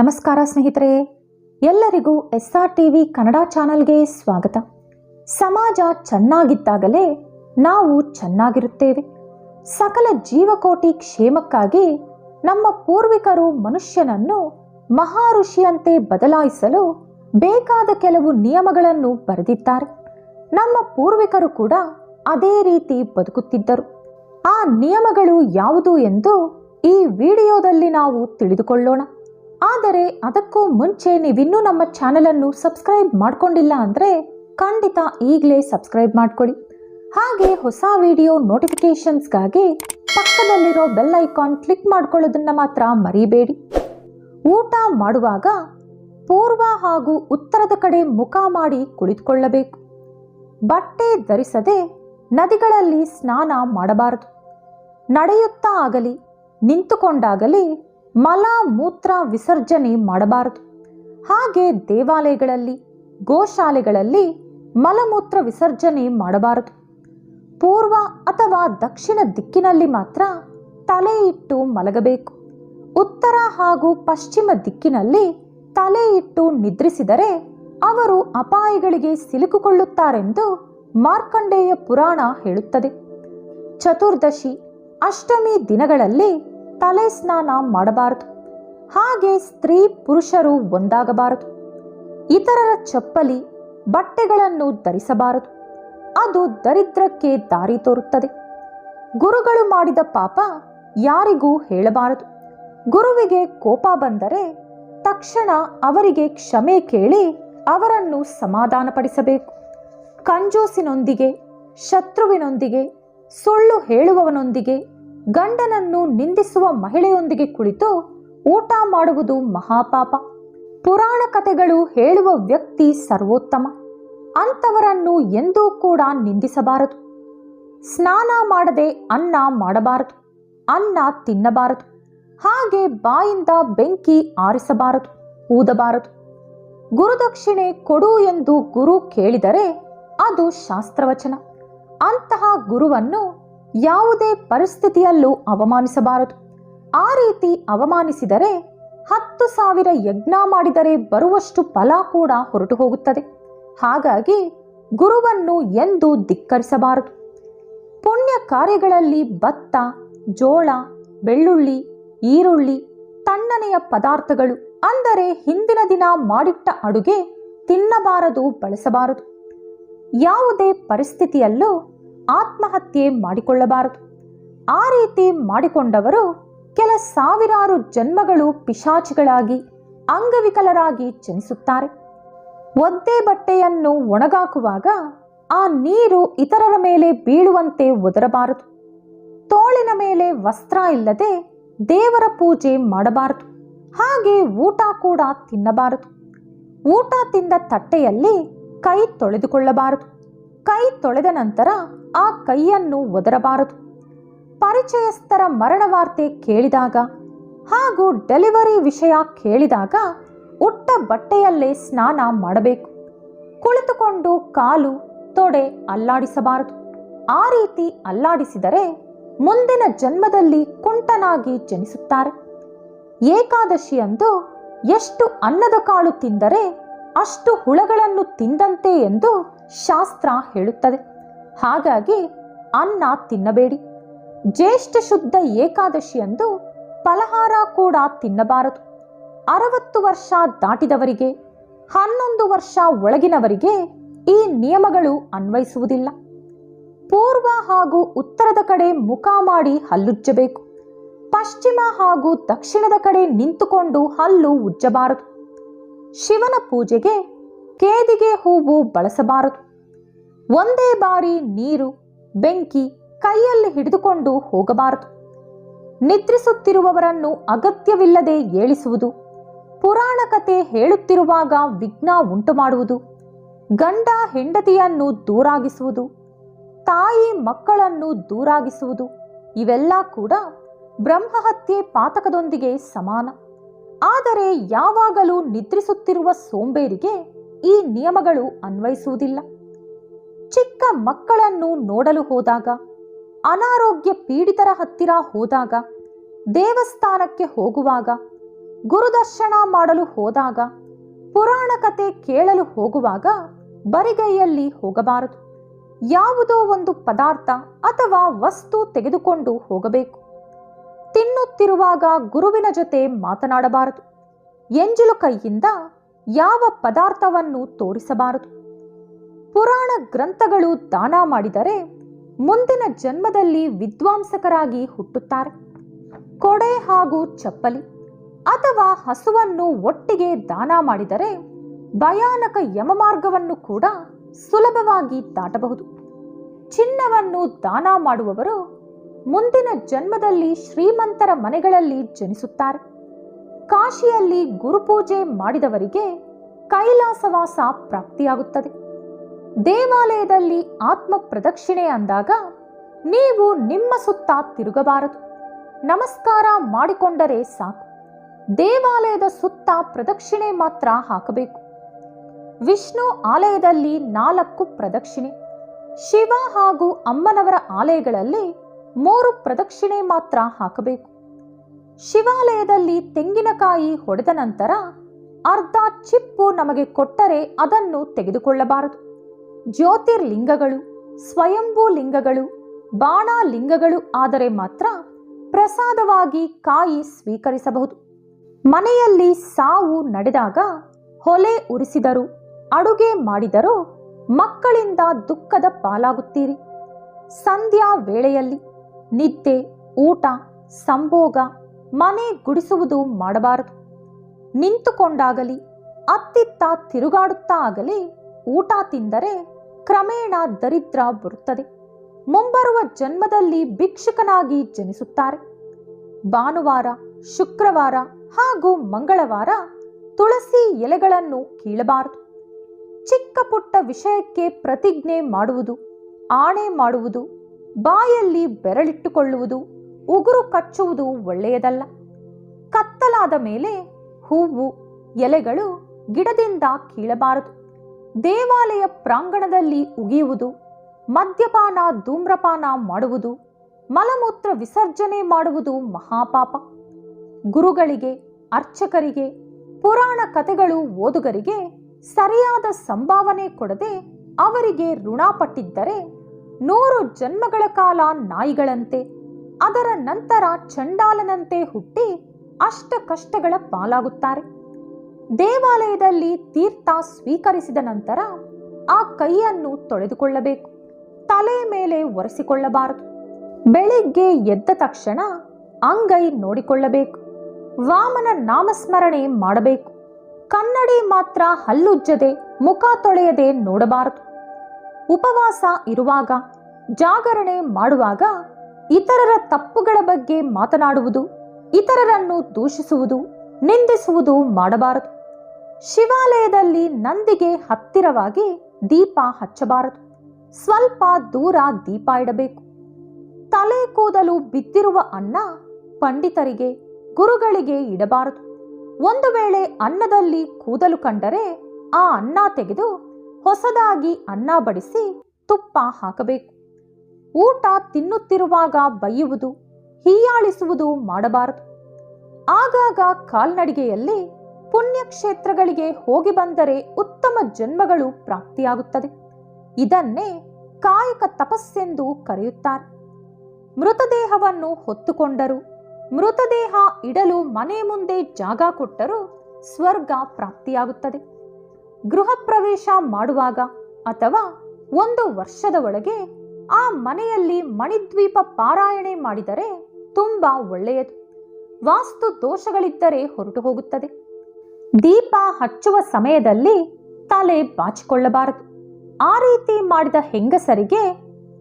ನಮಸ್ಕಾರ ಸ್ನೇಹಿತರೆ, ಎಲ್ಲರಿಗೂ S R T V Kannada ಚಾನಲ್ಗೆ ಸ್ವಾಗತ. ಸಮಾಜ ಚೆನ್ನಾಗಿದ್ದಾಗಲೇ ನಾವು ಚೆನ್ನಾಗಿರುತ್ತೇವೆ. ಸಕಲ ಜೀವಕೋಟಿ ಕ್ಷೇಮಕ್ಕಾಗಿ ನಮ್ಮ ಪೂರ್ವಿಕರು ಮನುಷ್ಯನನ್ನು ಮಹಾ ಋಷಿಯಂತೆ ಬದಲಾಯಿಸಲು ಬೇಕಾದ ಕೆಲವು ನಿಯಮಗಳನ್ನು ಬರೆದಿದ್ದಾರೆ. ನಮ್ಮ ಪೂರ್ವಿಕರು ಕೂಡ ಅದೇ ರೀತಿ ಬದುಕುತ್ತಿದ್ದರು. ಆ ನಿಯಮಗಳು ಯಾವುದು ಎಂದು ಈ ವಿಡಿಯೋದಲ್ಲಿ ನಾವು ತಿಳಿದುಕೊಳ್ಳೋಣ. ಆದರೆ ಅದಕ್ಕೂ ಮುಂಚೆ ನೀವಿನ್ನೂ ನಮ್ಮ ಚಾನಲನ್ನು ಸಬ್ಸ್ಕ್ರೈಬ್ ಮಾಡ್ಕೊಂಡಿಲ್ಲ ಅಂದರೆ ಖಂಡಿತ ಈಗಲೇ ಸಬ್ಸ್ಕ್ರೈಬ್ ಮಾಡ್ಕೊಳ್ಳಿ ಹಾಗೆ ಹೊಸ ವಿಡಿಯೋ ನೋಟಿಫಿಕೇಷನ್ಸ್ಗಾಗಿ ಪಕ್ಕದಲ್ಲಿರೋ ಬೆಲ್ ಐಕಾನ್ ಕ್ಲಿಕ್ ಮಾಡ್ಕೊಳ್ಳೋದನ್ನ ಮಾತ್ರ ಮರಿಬೇಡಿ. ಊಟ ಮಾಡುವಾಗ ಪೂರ್ವ ಹಾಗೂ ಉತ್ತರದ ಕಡೆ ಮುಖ ಮಾಡಿ ಕುಳಿತುಕೊಳ್ಳಬೇಕು. ಬಟ್ಟೆ ಧರಿಸದೆ ನದಿಗಳಲ್ಲಿ ಸ್ನಾನ ಮಾಡಬಾರದು. ನಡೆಯುತ್ತಾ ಆಗಲಿ, ನಿಂತುಕೊಂಡಾಗಲಿ ಮಲ ಮೂತ್ರ ವಿಸರ್ಜನೆ ಮಾಡಬಾರದು. ಹಾಗೆ ದೇವಾಲಯಗಳಲ್ಲಿ, ಗೋಶಾಲೆಗಳಲ್ಲಿ ಮಲಮೂತ್ರ ವಿಸರ್ಜನೆ ಮಾಡಬಾರದು. ಪೂರ್ವ ಅಥವಾ ದಕ್ಷಿಣ ದಿಕ್ಕಿನಲ್ಲಿ ಮಾತ್ರ ತಲೆ ಇಟ್ಟು ಮಲಗಬೇಕು. ಉತ್ತರ ಹಾಗೂ ಪಶ್ಚಿಮ ದಿಕ್ಕಿನಲ್ಲಿ ತಲೆ ಇಟ್ಟು ನಿದ್ರಿಸಿದರೆ ಅವರು ಅಪಾಯಗಳಿಗೆ ಸಿಲುಕಿಕೊಳ್ಳುತ್ತಾರೆಂದು ಮಾರ್ಕಂಡೇಯ ಪುರಾಣ ಹೇಳುತ್ತದೆ. ಚತುರ್ದಶಿ, ಅಷ್ಟಮಿ ದಿನಗಳಲ್ಲಿ ತಲೆ ಸ್ನಾನ ಮಾಡಬಾರದು. ಹಾಗೆ ಸ್ತ್ರೀ ಪುರುಷರು ಒಂದಾಗಬಾರದು. ಇತರರ ಚಪ್ಪಲಿ, ಬಟ್ಟೆಗಳನ್ನು ಧರಿಸಬಾರದು. ಅದು ದರಿದ್ರಕ್ಕೆ ದಾರಿ ತೋರುತ್ತದೆ. ಗುರುಗಳು ಮಾಡಿದ ಪಾಪ ಯಾರಿಗೂ ಹೇಳಬಾರದು. ಗುರುವಿಗೆ ಕೋಪ ಬಂದರೆ ತಕ್ಷಣ ಅವರಿಗೆ ಕ್ಷಮೆ ಕೇಳಿ ಅವರನ್ನು ಸಮಾಧಾನಪಡಿಸಬೇಕು. ಕಂಜೂಸಿನೊಂದಿಗೆ, ಶತ್ರುವಿನೊಂದಿಗೆ, ಸುಳ್ಳು ಹೇಳುವವನೊಂದಿಗೆ ಗಂಡನನ್ನು ನಿಂದಿಸುವ ಮಹಿಳೆಯೊಂದಿಗೆ ಕುಳಿತು ಊಟ ಮಾಡುವುದು ಮಹಾಪಾಪ. ಪುರಾಣ ಕಥೆಗಳು ಹೇಳುವ ವ್ಯಕ್ತಿ ಸರ್ವೋತ್ತಮ. ಅಂಥವರನ್ನು ಎಂದೂ ಕೂಡ ನಿಂದಿಸಬಾರದು. ಸ್ನಾನ ಮಾಡದೆ ಅನ್ನ ಮಾಡಬಾರದು. ಅನ್ನ ತಿನ್ನಬಾರದು. ಹಾಗೆ ಬಾಯಿಂದ ಬೆಂಕಿ ಆರಿಸಬಾರದು, ಊದಬಾರದು. ಗುರುದಕ್ಷಿಣೆ ಕೊಡು ಎಂದು ಗುರು ಕೇಳಿದರೆ ಅದು ಶಾಸ್ತ್ರವಚನ. ಅಂತಹ ಗುರುವನ್ನು ಯಾವುದೇ ಪರಿಸ್ಥಿತಿಯಲ್ಲೂ ಅವಮಾನಿಸಬಾರದು. ಆ ರೀತಿ ಅವಮಾನಿಸಿದರೆ ಹತ್ತು ಸಾವಿರ ಯಜ್ಞ ಮಾಡಿದರೆ ಬರುವಷ್ಟು ಫಲ ಕೂಡ ಹೊರಟು ಹೋಗುತ್ತದೆ. ಹಾಗಾಗಿ ಗುರುವನ್ನು ಎಂದು ಧಿಕ್ಕರಿಸಬಾರದು. ಪುಣ್ಯ ಕಾರ್ಯಗಳಲ್ಲಿ ಭತ್ತ, ಜೋಳ, ಬೆಳ್ಳುಳ್ಳಿ, ಈರುಳ್ಳಿ, ತಣ್ಣನೆಯ ಪದಾರ್ಥಗಳು, ಅಂದರೆ ಹಿಂದಿನ ದಿನ ಮಾಡಿಟ್ಟ ಅಡುಗೆ ತಿನ್ನಬಾರದು, ಬಳಸಬಾರದು. ಯಾವುದೇ ಪರಿಸ್ಥಿತಿಯಲ್ಲೂ ಆತ್ಮಹತ್ಯೆ ಮಾಡಿಕೊಳ್ಳಬಾರದು. ಆ ರೀತಿ ಮಾಡಿಕೊಂಡವರು ಕೆಲ ಸಾವಿರಾರು ಜನ್ಮಗಳು ಪಿಶಾಚಿಗಳಾಗಿ, ಅಂಗವಿಕಲರಾಗಿ ಜನಿಸುತ್ತಾರೆ. ಒದ್ದೆ ಬಟ್ಟೆಯನ್ನು ಒಣಗಾಕುವಾಗ ಆ ನೀರು ಇತರರ ಮೇಲೆ ಬೀಳುವಂತೆ ಒದರಬಾರದು. ತೋಳಿನ ಮೇಲೆ ವಸ್ತ್ರ ಇಲ್ಲದೆ ದೇವರ ಪೂಜೆ ಮಾಡಬಾರದು. ಹಾಗೆ ಊಟ ಕೂಡ ತಿನ್ನಬಾರದು. ಊಟ ತಿಂದ ತಟ್ಟೆಯಲ್ಲಿ ಕೈ ತೊಳೆದುಕೊಳ್ಳಬಾರದು. ಕೈ ತೊಳೆದ ನಂತರ ಆ ಕೈಯನ್ನು ಒದರಬಾರದು. ಪರಿಚಯಸ್ಥರ ಮರಣವಾರ್ತೆ ಕೇಳಿದಾಗ ಹಾಗೂ ಡೆಲಿವರಿ ವಿಷಯ ಕೇಳಿದಾಗ ಉಟ್ಟ ಬಟ್ಟೆಯಲ್ಲೇ ಸ್ನಾನ ಮಾಡಬೇಕು. ಕುಳಿತುಕೊಂಡು ಕಾಲು ತೊಡೆ ಅಲ್ಲಾಡಿಸಬಾರದು. ಆ ರೀತಿ ಅಲ್ಲಾಡಿಸಿದರೆ ಮುಂದಿನ ಜನ್ಮದಲ್ಲಿ ಕುಂಟನಾಗಿ ಜನಿಸುತ್ತಾರೆ. ಏಕಾದಶಿಯಂದು ಎಷ್ಟು ಅನ್ನದ ಕಾಳು ತಿಂದರೆ ಅಷ್ಟು ಹುಳಗಳನ್ನು ತಿಂದಂತೆ ಎಂದು ಶಾಸ್ತ್ರ ಹೇಳುತ್ತದೆ. ಹಾಗಾಗಿ ಅನ್ನ ತಿನ್ನಬೇಡಿ. ಜ್ಯೇಷ್ಠ ಶುದ್ಧ ಏಕಾದಶಿಯಂದು ಫಲಹಾರ ಕೂಡ ತಿನ್ನಬಾರದು. ಅರವತ್ತು ವರ್ಷ ದಾಟಿದವರಿಗೆ, ಹನ್ನೊಂದು ವರ್ಷ ಒಳಗಿನವರಿಗೆ ಈ ನಿಯಮಗಳು ಅನ್ವಯಿಸುವುದಿಲ್ಲ. ಪೂರ್ವ ಹಾಗೂ ಉತ್ತರದ ಕಡೆ ಮುಖ ಮಾಡಿ ಹಲ್ಲುಜ್ಜಬೇಕು. ಪಶ್ಚಿಮ ಹಾಗೂ ದಕ್ಷಿಣದ ಕಡೆ ನಿಂತುಕೊಂಡು ಹಲ್ಲು ಉಜ್ಜಬಾರದು. ಶಿವನ ಪೂಜೆಗೆ ಕೇದಿಗೆ ಹೂವು ಬಳಸಬಾರದು. ಒಂದೇ ಬಾರಿ ನೀರು, ಬೆಂಕಿ ಕೈಯಲ್ಲಿ ಹಿಡಿದುಕೊಂಡು ಹೋಗಬಾರದು. ನಿದ್ರಿಸುತ್ತಿರುವವರನ್ನು ಅಗತ್ಯವಿಲ್ಲದೆ ಏಳಿಸುವುದು, ಪುರಾಣ ಕತೆ ಹೇಳುತ್ತಿರುವಾಗ ವಿಘ್ನ ಉಂಟು ಮಾಡುವುದು ಗಂಡ ಹೆಂಡತಿಯನ್ನು ದೂರಾಗಿಸುವುದು, ತಾಯಿ ಮಕ್ಕಳನ್ನು ದೂರಾಗಿಸುವುದು, ಇವೆಲ್ಲ ಕೂಡ ಬ್ರಹ್ಮಹತ್ಯೆ ಪಾತಕದೊಂದಿಗೆ ಸಮಾನ. ಆದರೆ ಯಾವಾಗಲೂ ನಿದ್ರಿಸುತ್ತಿರುವ ಸೋಂಬೇರಿಗೆ ಈ ನಿಯಮಗಳು ಅನ್ವಯಿಸುವುದಿಲ್ಲ. ಚಿಕ್ಕ ಮಕ್ಕಳನ್ನು ನೋಡಲು ಹೋದಾಗ, ಅನಾರೋಗ್ಯ ಪೀಡಿತರ ಹತ್ತಿರ ಹೋದಾಗ, ದೇವಸ್ಥಾನಕ್ಕೆ ಹೋಗುವಾಗ, ಗುರುದರ್ಶನ ಮಾಡಲು ಹೋದಾಗ, ಪುರಾಣ ಕತೆ ಕೇಳಲು ಹೋಗುವಾಗ ಬರಿಗೈಯಲ್ಲಿ ಹೋಗಬಾರದು. ಯಾವುದೋ ಒಂದು ಪದಾರ್ಥ ಅಥವಾ ವಸ್ತು ತೆಗೆದುಕೊಂಡು ಹೋಗಬೇಕು. ತಿನ್ನುತ್ತಿರುವಾಗ ಗುರುವಿನ ಜೊತೆ ಮಾತನಾಡಬಾರದು. ಎಂಜಲು ಕೈಯಿಂದ ಯಾವ ಪದಾರ್ಥವನ್ನು ತೋರಿಸಬಾರದು. ಪುರಾಣ ಗ್ರಂಥಗಳು ದಾನ ಮಾಡಿದರೆ ಮುಂದಿನ ಜನ್ಮದಲ್ಲಿ ವಿದ್ವಾಂಸಕರಾಗಿ ಹುಟ್ಟುತ್ತಾರೆ. ಕೊಡೆ ಹಾಗೂ ಚಪ್ಪಲಿ ಅಥವಾ ಹಸುವನ್ನು ಒಟ್ಟಿಗೆ ದಾನ ಮಾಡಿದರೆ ಭಯಾನಕ ಯಮಮಾರ್ಗವನ್ನು ಕೂಡ ಸುಲಭವಾಗಿ ದಾಟಬಹುದು. ಚಿನ್ನವನ್ನು ದಾನ ಮಾಡುವವರು ಮುಂದಿನ ಜನ್ಮದಲ್ಲಿ ಶ್ರೀಮಂತರ ಮನೆಗಳಲ್ಲಿ ಜನಿಸುತ್ತಾರೆ. ಕಾಶಿಯಲ್ಲಿ ಗುರುಪೂಜೆ ಮಾಡಿದವರಿಗೆ ಕೈಲಾಸವಾಸ ಪ್ರಾಪ್ತಿಯಾಗುತ್ತದೆ. ದೇವಾಲಯದಲ್ಲಿ ಆತ್ಮ ಪ್ರದಕ್ಷಿಣೆ ಅಂದಾಗ ನೀವು ನಿಮ್ಮ ಸುತ್ತ ತಿರುಗಬಾರದು. ನಮಸ್ಕಾರ ಮಾಡಿಕೊಂಡರೆ ಸಾಕು. ದೇವಾಲಯದ ಸುತ್ತ ಪ್ರದಕ್ಷಿಣೆ ಮಾತ್ರ ಹಾಕಬೇಕು. ವಿಷ್ಣು ಆಲಯದಲ್ಲಿ ನಾಲ್ಕು ಪ್ರದಕ್ಷಿಣೆ. ಶಿವ ಹಾಗೂ ಅಮ್ಮನವರ ಆಲಯಗಳಲ್ಲಿ ಮೂರು ಪ್ರದಕ್ಷಿಣೆ ಮಾತ್ರ ಹಾಕಬೇಕು. ಶಿವಾಲಯದಲ್ಲಿ ತೆಂಗಿನಕಾಯಿ ಹೊಡೆದ ನಂತರ ಅರ್ಧ ಚಿಪ್ಪು ನಮಗೆ ಕೊಟ್ಟರೆ ಅದನ್ನು ತೆಗೆದುಕೊಳ್ಳಬಾರದು. ಜ್ಯೋತಿರ್ಲಿಂಗಗಳು ಸ್ವಯಂಭೂ ಲಿಂಗಗಳು ಆದರೆ ಮಾತ್ರ ಪ್ರಸಾದವಾಗಿ ಕಾಯಿ ಸ್ವೀಕರಿಸಬಹುದು. ಮನೆಯಲ್ಲಿ ಸಾವು ನಡೆದಾಗ ಹೊಲೆ ಉರಿಸಿದರು, ಅಡುಗೆ ಮಾಡಿದರೂ ಮಕ್ಕಳಿಂದ ದುಃಖದ ಪಾಲಾಗುತ್ತೀರಿ. ಸಂಧ್ಯಾ ವೇಳೆಯಲ್ಲಿ ನಿದ್ದೆ, ಊಟ, ಸಂಭೋಗ, ಮನೆ ಗುಡಿಸುವುದು ಮಾಡಬಾರದು. ನಿಂತುಕೊಂಡಾಗಲಿ, ಅತ್ತಿತ್ತ ತಿರುಗಾಡುತ್ತಾ ಆಗಲಿ ಊಟ ತಿಂದರೆ ಕ್ರಮೇಣ ದರಿದ್ರ ಬರುತ್ತದೆ. ಮುಂಬರುವ ಜನ್ಮದಲ್ಲಿ ಭಿಕ್ಷುಕನಾಗಿ ಜನಿಸುತ್ತಾರೆ. ಭಾನುವಾರ, ಶುಕ್ರವಾರ ಹಾಗೂ ಮಂಗಳವಾರ ತುಳಸಿ ಎಲೆಗಳನ್ನು ಕೀಳಬಾರದು. ಚಿಕ್ಕ ಪುಟ್ಟ ವಿಷಯಕ್ಕೆ ಪ್ರತಿಜ್ಞೆ ಮಾಡುವುದು, ಆಣೆ ಮಾಡುವುದು, ಬಾಯಲ್ಲಿ ಬೆರಳಿಟ್ಟುಕೊಳ್ಳುವುದು, ಉಗುರು ಕಚ್ಚುವುದು ಒಳ್ಳೆಯದಲ್ಲ. ಕತ್ತಲಾದ ಮೇಲೆ ಹೂವು, ಎಲೆಗಳು ಗಿಡದಿಂದ ಕೀಳಬಾರದು. ದೇವಾಲಯ ಪ್ರಾಂಗಣದಲ್ಲಿ ಉಗಿಯುವುದು, ಮದ್ಯಪಾನ ಧೂಮ್ರಪಾನ ಮಾಡುವುದು, ಮಲಮೂತ್ರ ವಿಸರ್ಜನೆ ಮಾಡುವುದು ಮಹಾಪಾಪ. ಗುರುಗಳಿಗೆ, ಅರ್ಚಕರಿಗೆ, ಪುರಾಣ ಕಥೆಗಳು ಓದುಗರಿಗೆ ಸರಿಯಾದ ಸಂಭಾವನೆ ಕೊಡದೆ ಅವರಿಗೆ ಋಣಪಟ್ಟಿದ್ದರೆ ನೂರು ಜನ್ಮಗಳ ಕಾಲ ನಾಯಿಗಳಂತೆ, ಅದರ ನಂತರ ಚಂಡಾಲನಂತೆ ಹುಟ್ಟಿ ಅಷ್ಟ ಕಷ್ಟಗಳ ಪಾಲಾಗುತ್ತಾರೆ. ದೇವಾಲಯದಲ್ಲಿ ತೀರ್ಥ ಸ್ವೀಕರಿಸಿದ ನಂತರ ಆ ಕೈಯನ್ನು ತೊಳೆದುಕೊಳ್ಳಬೇಕು. ತಲೆ ಮೇಲೆ ಒರೆಸಿಕೊಳ್ಳಬಾರದು. ಬೆಳಿಗ್ಗೆ ಎದ್ದ ತಕ್ಷಣ ಅಂಗೈ ನೋಡಿಕೊಳ್ಳಬೇಕು. ವಾಮನ ನಾಮಸ್ಮರಣೆ ಮಾಡಬೇಕು. ಕನ್ನಡಿ ಮಾತ್ರ ಹಲ್ಲುಜ್ಜದೆ, ಮುಖ ತೊಳೆಯದೆ ನೋಡಬಾರದು. ಉಪವಾಸ ಇರುವಾಗ, ಜಾಗರಣೆ ಮಾಡುವಾಗ ಇತರರ ತಪ್ಪುಗಳ ಬಗ್ಗೆ ಮಾತನಾಡುವುದು, ಇತರರನ್ನು ದೂಷಿಸುವುದು, ನಿಂದಿಸುವುದು ಮಾಡಬಾರದು. ಶಿವಾಲಯದಲ್ಲಿ ನಂದಿಗೆ ಹತ್ತಿರವಾಗಿ ದೀಪ ಹಚ್ಚಬಾರದು. ಸ್ವಲ್ಪ ದೂರ ದೀಪ ಇಡಬೇಕು. ತಲೆ ಕೂದಲು ಬಿದ್ದಿರುವ ಅನ್ನ ಪಂಡಿತರಿಗೆ, ಗುರುಗಳಿಗೆ ಇಡಬಾರದು. ಒಂದು ವೇಳೆ ಅನ್ನದಲ್ಲಿ ಕೂದಲು ಕಂಡರೆ ಆ ಅನ್ನ ತೆಗೆದು ಹೊಸದಾಗಿ ಅನ್ನ ಬಡಿಸಿ ತುಪ್ಪ ಹಾಕಬೇಕು. ಊಟ ತಿನ್ನುತ್ತಿರುವಾಗ ಬೈಯುವುದು, ಹೀಯಾಳಿಸುವುದು ಮಾಡಬಾರದು. ಆಗಾಗ ಕಾಲ್ನಡಿಗೆಯಲ್ಲಿ ಪುಣ್ಯಕ್ಷೇತ್ರಗಳಿಗೆ ಹೋಗಿ ಬಂದರೆ ಉತ್ತಮ ಜನ್ಮಗಳು ಪ್ರಾಪ್ತಿಯಾಗುತ್ತದೆ. ಇದನ್ನೇ ಕಾಯಕ ತಪಸ್ಸೆಂದು ಕರೆಯುತ್ತಾರೆ. ಮೃತದೇಹವನ್ನು ಹೊತ್ತುಕೊಂಡರು, ಮೃತದೇಹ ಇಡಲು ಮನೆ ಮುಂದೆ ಜಾಗ ಕೊಟ್ಟರೂ ಸ್ವರ್ಗ ಪ್ರಾಪ್ತಿಯಾಗುತ್ತದೆ. ಗೃಹ ಪ್ರವೇಶ ಮಾಡುವಾಗ ಅಥವಾ ಒಂದು ವರ್ಷದ ಒಳಗೆ ಆ ಮನೆಯಲ್ಲಿ ಮಣಿದ್ವೀಪ ಪಾರಾಯಣೆ ಮಾಡಿದರೆ ತುಂಬಾ ಒಳ್ಳೆಯದು. ವಾಸ್ತು ದೋಷಗಳಿದ್ದರೆ ಹೊರಟು ಹೋಗುತ್ತದೆ. ದೀಪ ಹಚ್ಚುವ ಸಮಯದಲ್ಲಿ ತಲೆ ಬಾಚಿಕೊಳ್ಳಬಾರದು. ಆ ರೀತಿ ಮಾಡಿದ ಹೆಂಗಸರಿಗೆ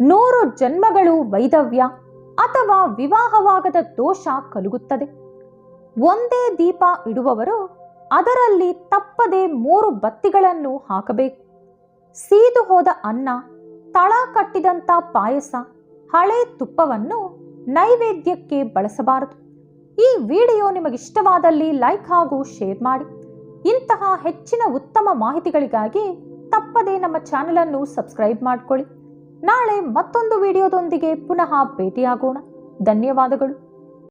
ನೂರು ಜನ್ಮಗಳು ವೈದವ್ಯ ಅಥವಾ ವಿವಾಹವಾಗದ ದೋಷ ಕಲುಗುತ್ತದೆ. ಒಂದೇ ದೀಪ ಇಡುವವರು ಅದರಲ್ಲಿ ತಪ್ಪದೆ ಮೂರು ಬತ್ತಿಗಳನ್ನು ಹಾಕಬೇಕು. ಸೀದು ಹೋದ ಅನ್ನ, ತಳ ಕಟ್ಟಿದಂಥ ಪಾಯಸ, ಹಳೆ ತುಪ್ಪವನ್ನು ನೈವೇದ್ಯಕ್ಕೆ ಬಳಸಬಾರದು. ಈ ವಿಡಿಯೋ ನಿಮಗಿಷ್ಟವಾದಲ್ಲಿ ಲೈಕ್ ಹಾಗೂ ಶೇರ್ ಮಾಡಿ. ಇಂತಹ ಹೆಚ್ಚಿನ ಉತ್ತಮ ಮಾಹಿತಿಗಳಿಗಾಗಿ ತಪ್ಪದೇ ನಮ್ಮ ಚಾನಲನ್ನು ಸಬ್ಸ್ಕ್ರೈಬ್ ಮಾಡಿಕೊಳ್ಳಿ. ನಾಳೆ ಮತ್ತೊಂದು ವಿಡಿಯೋದೊಂದಿಗೆ ಪುನಃ ಭೇಟಿಯಾಗೋಣ. ಧನ್ಯವಾದಗಳು.